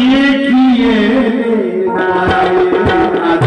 ஈட்டியே நாயே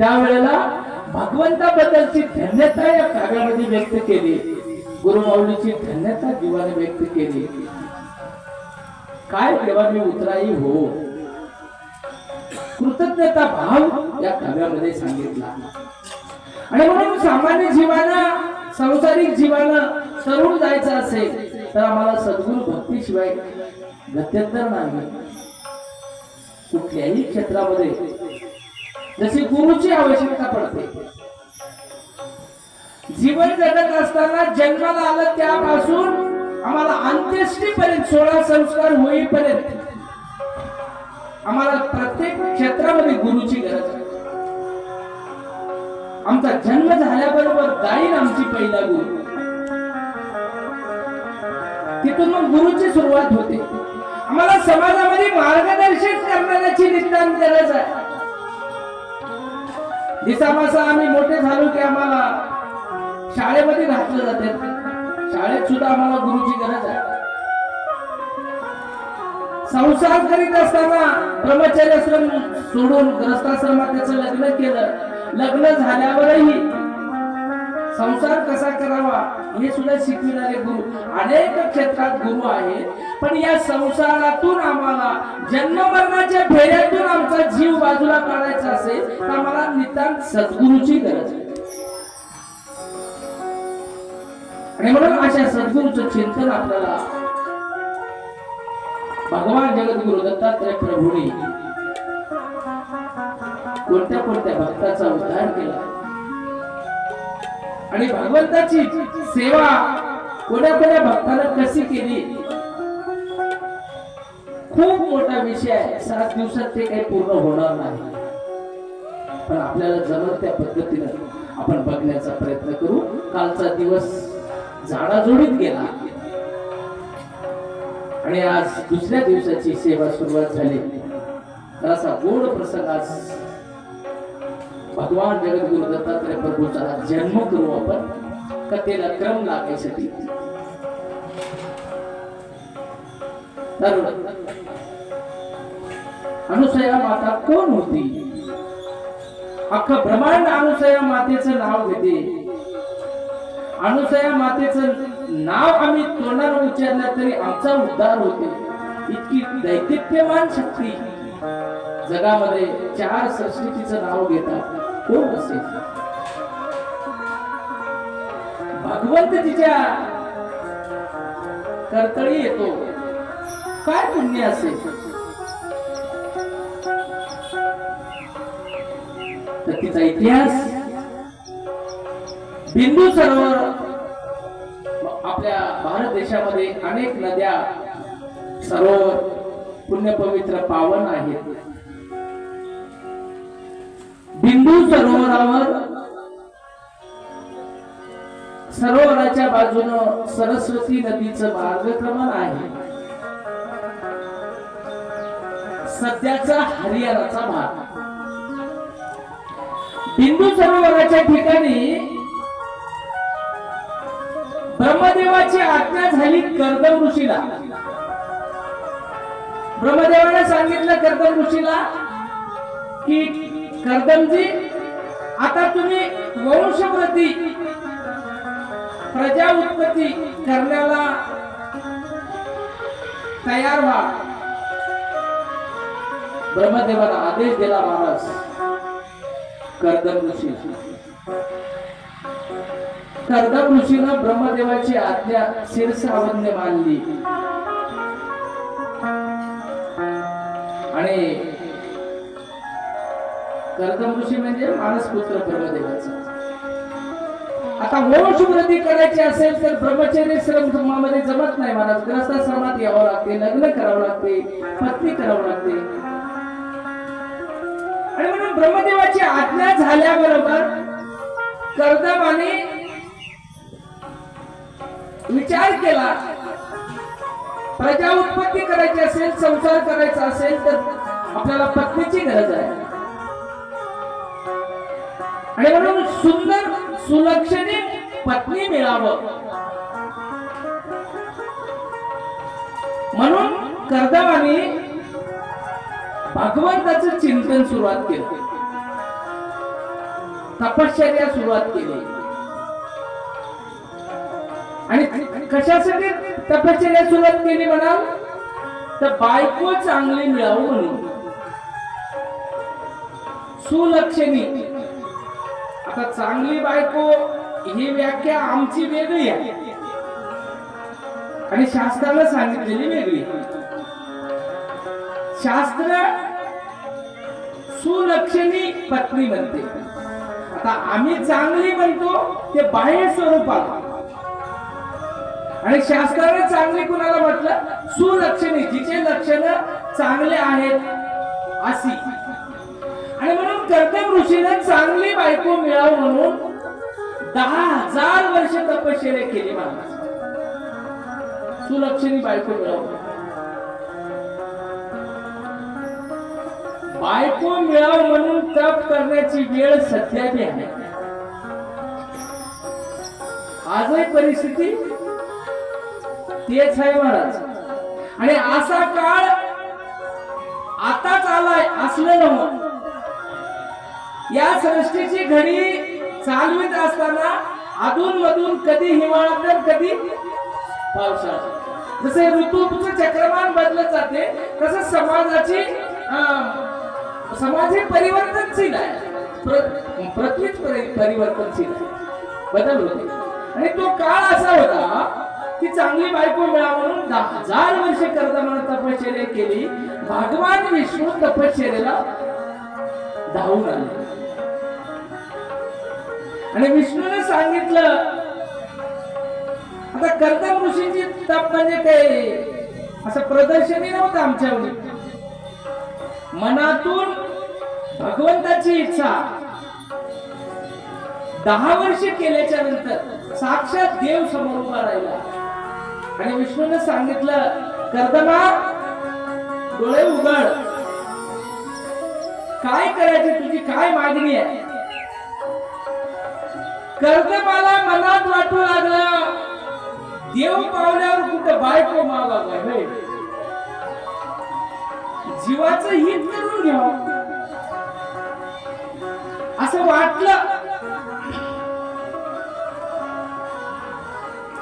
त्यावेळेला भगवंताबद्दलची धन्यता या काव्यामध्ये व्यक्त केली. गुरुमाऊलीची धन्यता जीवाने व्यक्त केली. काय तेव्हा मी उतराई हो? कृतज्ञता भाव या काव्यामध्ये सांगितला. आणि म्हणून सामान्य जीवाना संसारिक जीवाना तरुण जायचं असेल तर आम्हाला सद्गुरु भक्तीशिवाय गत्यंतर नाही. कुठल्याही क्षेत्रामध्ये जशी गुरुची आवश्यकता पडते. जीवन जगत असताना जन्माला आलं त्यापासून आम्हाला अंत्येष्टीपर्यंत सोळा संस्कार होईपर्यंत आम्हाला प्रत्येक क्षेत्रामध्ये गुरुची गरज आहे. आमचा जन्म झाल्याबरोबर जाईल आमची पहिला गुरु. तिथून मग गुरुची सुरुवात होते. आम्हाला समाजामध्ये मार्गदर्शन करण्याची नितांत गरज आहे. दिसापासा आम्ही मोठे झालो की आम्हाला शाळेमध्ये घातलं जाते. शाळेत सुद्धा आम्हाला गुरुची गरज आहे. संसार करीत असताना ब्रह्मचर्याश्रम सोडून ग्रस्ताश्रमात त्याचं लग्न केलं. लग्न झाल्यावरही संसार कसा करावा हे सुद्धा शिकविणारे गुरु. अनेक क्षेत्रात गुरु आहेत. पण या संसारातून आम्हाला जन्मवर्णाच्या फेऱ्यातून आमचा जीव बाजूला काढायचा असेल तर आम्हाला नितांत सद्गुरूची गरज आहे. आणि म्हणून अशा सद्गुरूचं चिंतन आपल्याला भगवान जगद्गुरु दत्तात्रय प्रभूने कोणत्या कोणत्या भक्ताचा उद्धार केला? आणि भगवंताची सेवा कोण्या कोण्या भक्तानं कशी केली? खूप मोठा विषय आहे. सात दिवसात ते काही पूर्ण होणार नाही. पण आपल्याला जमत त्या पद्धतीनं आपण बघण्याचा प्रयत्न करू. कालचा दिवस झाडाजोडीत गेला. आणि आज दुसऱ्या दिवसाची सेवा सुरुवात झाली. तर असा गोड प्रसंग आज भगवान जगद्गुरु दत्तात्रय प्रभूंचा जन्म करू आपण. कथेला क्रम लागायसाठी. अनुसया माता कोण होती? अख्ख ब्रह्मांड अनुसया मातेचं नाव घेते. अनुसया मातेचं नाव आम्ही तोंडावर उच्चारलं तरी आमचा उद्धार होते. इतकी दैदिप्यमान शक्ती. जगामध्ये चार संस्कृतीचं नाव घेतात. कोण असेल भगवंत तिच्या करतळी येतो. काय पुण्य असेल? तर तिचा इतिहास बिंदू सरोवर आपल्या भारत देशामध्ये अनेक नद्या सरोवर पुण्यपवित्र पावन आहेत. बिंदू सरोवरावर सरोवराच्या बाजूनं सरस्वती नदीचं मार्गक्रमण आहे. सध्याचा हरियाणाचा भाग. बिंदू सरोवराच्या ठिकाणी ब्रह्मदेवाची आज्ञा झाली कर्दम ऋषीला. ब्रह्मदेवाने सांगितलं कर्दम ऋषीला की कर्दमजी आता तुम्ही वंशवृद्धी प्रजा उत्पत्ती करण्याला तयार व्हा. ब्रह्मदेवाला आदेश दिला महाराज. कर्दम ऋषी. कर्दम ऋषीनं ब्रह्मदेवाची आज्ञा शिरसावन्य मानली. आणि कर्दम ऋषी म्हणजे मानसपुत्र ब्रह्मदेवाचा. आता वंशवृद्धी करायची असेल तर ब्रह्मचर्य श्रमामध्ये जमत नाही महाराज ग्रस्ताश्रमात यावं लागते लग्न करावं लागते पत्नी करावं लागते. आणि म्हणून ब्रह्मदेवाची आज्ञा झाल्याबरोबर कर्दमाने विचार केला प्रजा उत्पत्ती करायची असेल संसार करायचा असेल तर आपल्याला पत्नीची गरज आहे. आणि म्हणून सुंदर सुलक्षणी पत्नी मिळावं. म्हणून कर्दमाने भगवंताचं चिंतन सुरुवात केलं. तपश्चर्या सुरुवात केली. आणि कशासाठी तपश्चर्या सुरुवात केली म्हणा तर बायको चांगली मिळावं म्हणून सुलक्षणी. आता चांगली बायको ही व्याख्या आमची वेगळी आहे. आणि शास्त्राला सांगितलेली वेगळी शास्त्र सुलक्षणी पत्नी म्हणते आता आम्ही चांगली म्हणतो ते बाह्य स्वरूपात. आणि शास्त्राने चांगली कुणाला म्हटलं? सुलक्षणी जिचे लक्षण चांगले आहेत अशी. आणि म्हणून कर्दम ऋषीने चांगली बायको मिळावं म्हणून दहा हजार वर्ष तपश्चर्या केली महाराज सुलक्षणी बायको मिळावं बायको मिळावं म्हणून तप करण्याची वेळ सध्याची आहे. आजही परिस्थिती तेच आहे महाराज. आणि असा काळ आताच आलाय असलं नव्हतं. या सृष्टीची घडी चालवित असताना अधून मधून कधी हिवाळा तर कधी पावसाळा. जसे ऋतूचं चक्रमान बदलत जाते तसं समाजाची समाज हे परिवर्तनशील आहे. पृथ्वीच परिवर्तनशील आहे. बदल होते. आणि तो काळ असा होता की चांगली बायको मिळा म्हणून दहा हजार वर्ष करता म्हणून तपश्चर्या केली. भगवान विष्णू तपश्चर्याला धावून आले. आणि विष्णूने सांगितलं आता कर्दम ऋषीची तप म्हणजे काय? असं प्रदर्शनी नव्हतं आमच्यावर. मनातून भगवंताची इच्छा दहा वर्ष केल्याच्यानंतर साक्षात देव समोर उभा राहिला. आणि विष्णूने सांगितलं कर्दमा डोळे उघड. काय करायची तुझी काय मागणी आहे? कर्दमाला मनात वाटू लागलं. देव पावल्यावर कुठं बायको मागावं होय. जीवाचं हित करून घ्या असं वाटलं.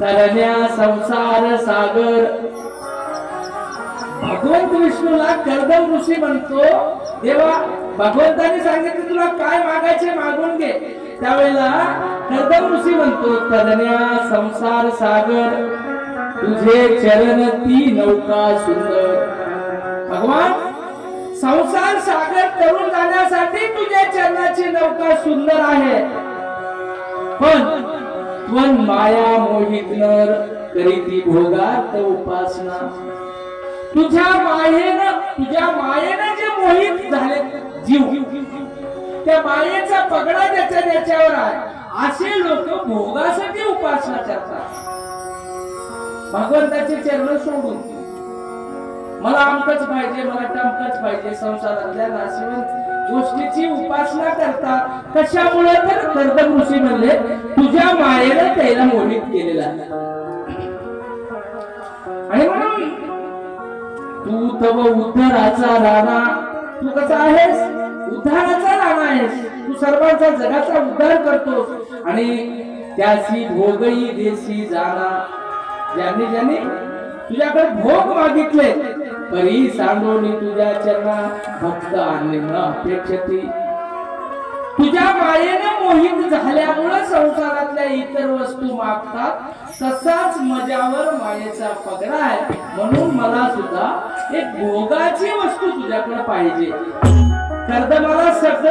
तरण्या संसार सागर. भगवंत विष्णूला कर्दम ऋषी म्हणतो देवा भगवंताने सांगितलं तुला काय मागायचे मागून घे. त्यावेळेला कर्दम ऋषी म्हणतो तदन्या संसार सागर तुझे चरण ती नौका सुंदर. भगवान संसार सागर तरुण जाण्यासाठी तुझ्या चरणाची नौका सुंदर आहे. पण त्वन माया मोहित नर करीती भोगात उपासना. तुझ्या मायेनं तुझ्या मायेनं जे मोहित झाले जीव. त्या मायेचा पगडा त्याच्या त्याच्यावर आहे. असे लोक भोगासाठी उपासना करतात. भगवंताचे चरण सोडून. मला अमकच पाहिजे मला टमकच पाहिजे संसारातल्या नाशिवंत गोष्टीची उपासना करतात कशामुळे तर कर्दम ऋषी म्हणले तुझ्या मायेने त्याला मोहित केलेला आणि म्हणून तू तव उत्तराचा राणा तू कसा आहेस? उद्धाराचा राणा आहेस तू सर्वांचा जगाचा उद्धार करतोस. आणि त्याची भोगई देशी जाणा ज्यांनी ज्यांनी तुझ्याकडे भोग मागितले तरी सांडोनी तुझ्या चरणा भक्त आणले न अपेक्षती. तुझ्या मायेने मोहित झाल्यामुळे संसारातल्या इतर वस्तू मागतात. तसाच मजावर मायेचा पगडा आहे. म्हणून मला सुद्धा एक भोगाची वस्तू तुझ्याकडे पाहिजे. Nerede bana sevdi?